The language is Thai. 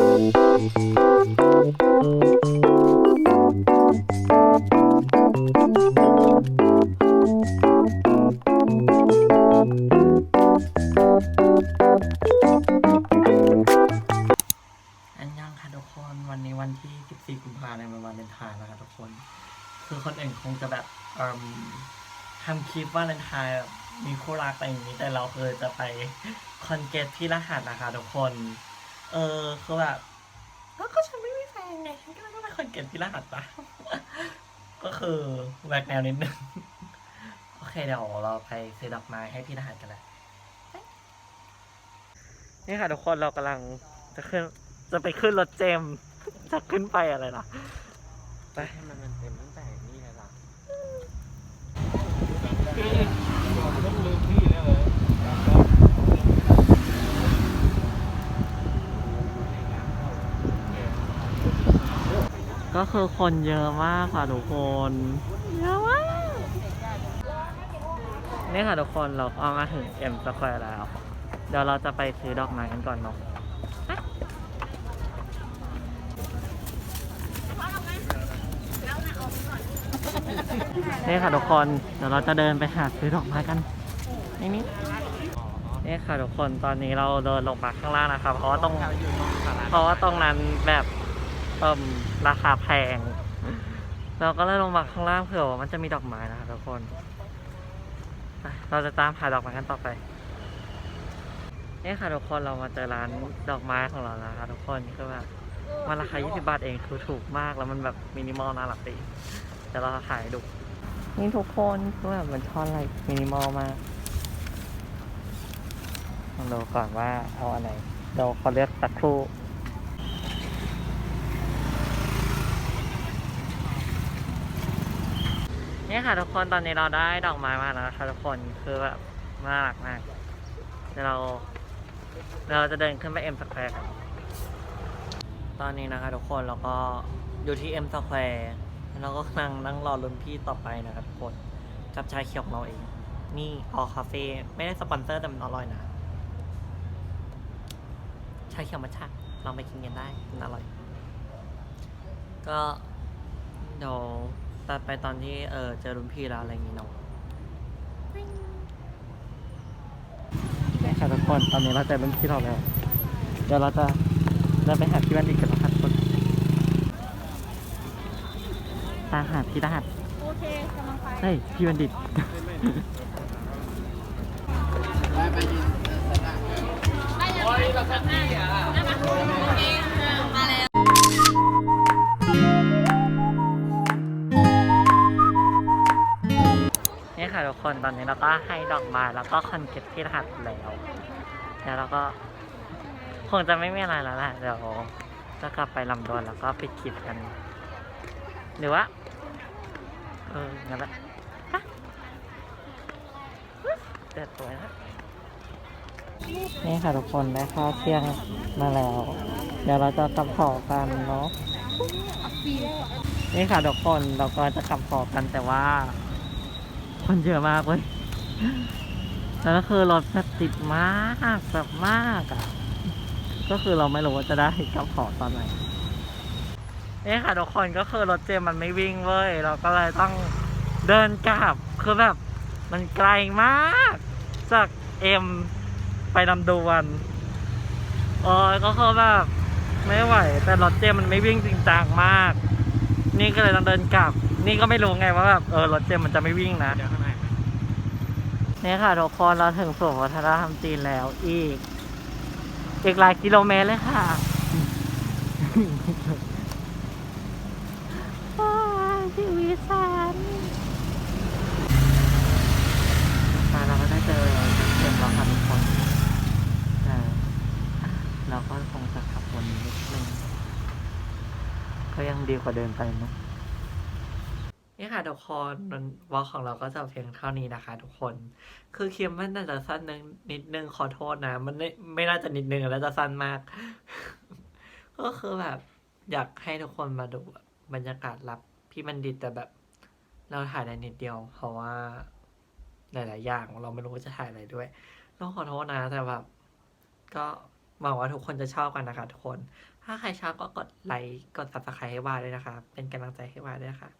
อันยังค่ะทุกคนวันนี้วันที่14กุมภาพันธ์ในวันวาเลนไทน์แล้วค่ะทุกคน คือคนอื่นคงจะแบบทำคลิปว่าเลนไทน์มีคู่รักอะไรอย่างนี้ แต่เราเคยจะไปคอนเกตที่รหัสนะคะทุกคน เออคือแบบแล้วก็ฉันไม่มีแฟนไงฉันก็เลยต้องไปคอนเกตที่รหัสปะก็คือแหวกแนวนิดนึงโอเคเดี๋ยวเราไปซื้อดอกไม้ให้พี่รหัสกันเลยนี่ค่ะทุกคนเรากำลังจะขึ้น จะไปขึ้นรถเจมส์จะขึ้นไปอะไรล่ะ ไปให้มันมันเต็มตั้งแต่นี่เลยล่ะ ก็คือคนเยอะมากค่ะทุกคนเยอะมากนี่ค่ะทุกคนเราเอามาถึงเอ็มสแควร์แล้ว เดี๋ยวเราจะไปซื้อดอกไม้กันก่อนเนาะนี่ค่ะทุกคนเดี๋ยวเราจะเดินไปหาซื้อดอกไม้กันนี่นี่นี่ค่ะทุกคนตอนนี้เราเดินลงมาข้างล่างนะครับเพราะว่าตรงเพราะว่าตรงนั้นแบบ เอ่มราคาแพง เราก็เลยลงมาข้างล่างเผื่อว่ามันจะมีดอกไม้นะครับทุกคนไปเราจะตามหาดอกไม้กันต่อไปนี่ค่ะทุกคนเรามาเจอร้านดอกไม้ของเราแล้วค่ะทุกคนคือแบบมันราคา 20 บาทเองคือถูกมากแล้วมันแบบมินิมอลน่ารักดีเดี๋ยวเราถ่ายให้ดูนี่ทุกคนคือแบบมันช่อนอะไรมินิมอลมากลองดูก่อนว่าเอาอันไหนเดี๋ยวขอเลือกสักครู่ นี่ค่ะทุกคนตอนนี้เราได้ดอกไม้มาแล้วนะคะทุกคนคือแบบน่ารักมากเดี๋ยวเรา เราจะเดินขึ้นไปเอ็มสแควร์กันตอนนี้นะคะทุกคนเราก็อยู่ที่เอ็มสแควร์แล้วเราก็นั่งนั่งรอรุ่นพี่ต่อไปนะคะทุกคนกับชายเขียวของเราเอง นี่ออคาเฟ่ไม่ได้สปอนเซอร์แต่มันอร่อยนะชาเขียวมัทฉะลองไปกินกันได้มันอร่อย ก็เดี๋ยว ตัดไปตอนที่เออเจอรุ่นพี่แล้วอะไรอย่างงี้เนาะนี่ค่ะทุกคน ตอนนี้เราเจอรุ่นพี่เราแล้ว เดี๋ยวเราจะเดินไปหาพี่บัณฑิตกันนะครับทุกคนตามหาพี่รหัสโอเคกำลังไปเฮ้ยพี่บัณฑิต นี่ค่ะทุกคนตอนนี้เราก็ให้ดอกไม้แล้วก็คอนเก็ตที่รหัสแล้วแล้วเราก็คงจะไม่มีอะไรแล้วแหละเดี๋ยวจะกลับไปลำดวนแล้วก็ไปคลิปกัน หรือว่า เอองั้นแหละฮะเด็ดสวยนะนี่ค่ะทุกคนได้ข้าวเที่ยงมาแล้ว เดี๋ยวเราจะกลับหอกันเนาะนี่ค่ะทุกคนเราก็จะกลับหอกันแต่ว่า คนเยอะมากเว้ยแล้วก็คือรถแบบติดมากแบบมากอะ ก็คือเราไม่รู้ว่าจะได้กับหอตอนไหนนี่ค่ะทุกคนก็คือรถเจมันไม่วิ่งเว้ย เราก็เลยต้องเดินกลับ คือแบบมันไกลมาก จากเอ็มไปลำดวนโอ้ยก็คือแบบไม่ไหว แต่รถเจมันไม่วิ่งจริงจังมาก นี่ก็เลยต้องเดินกลับ นี่ก็ไม่รู้ไงว่าแบบเออรถเจมมันจะไม่วิ่งนะเดี๋ยวข้างในนี่ค่ะทุกคนเราถึงศูนวัฒนธรรมจีนแล้วอีก อีกหลายกิโลเมตรเลยค่ะว้าชีวิตฉันมาเราก็ได้เจอเด็กแล้วค่ะทุกคนเราก็คงจะขับวนนิดนึงก็ยังดีกว่าเดินไปเนอะ นี่ค่ะทุกคนวอลของเราก็จะเพียงเท่านี้นะคะ ทุกคน คือเคลิปมันน่าจะสั้นนึงนิดนึงขอโทษนะ มันไม่ไม่น่าจะนิดนึงแล้วจะสั้นมาก ก็คือแบบ อยากให้ทุกคนมาดูบรรยากาศรับพี่บัณฑิตแต่แบบ เราถ่ายได้นิดเดียว เพราะว่า หลาย ๆ อย่างเราไม่รู้จะถ่ายอะไรด้วยต้องขอโทษนะแต่แบบก็หวังว่าทุกคนจะชอบกันนะคะทุกคน ถ้าใครชอบก็กดไลค์ กด subscribe ให้วาด้วยนะคะ เป็นกำลังใจให้วาด้วยนะคะ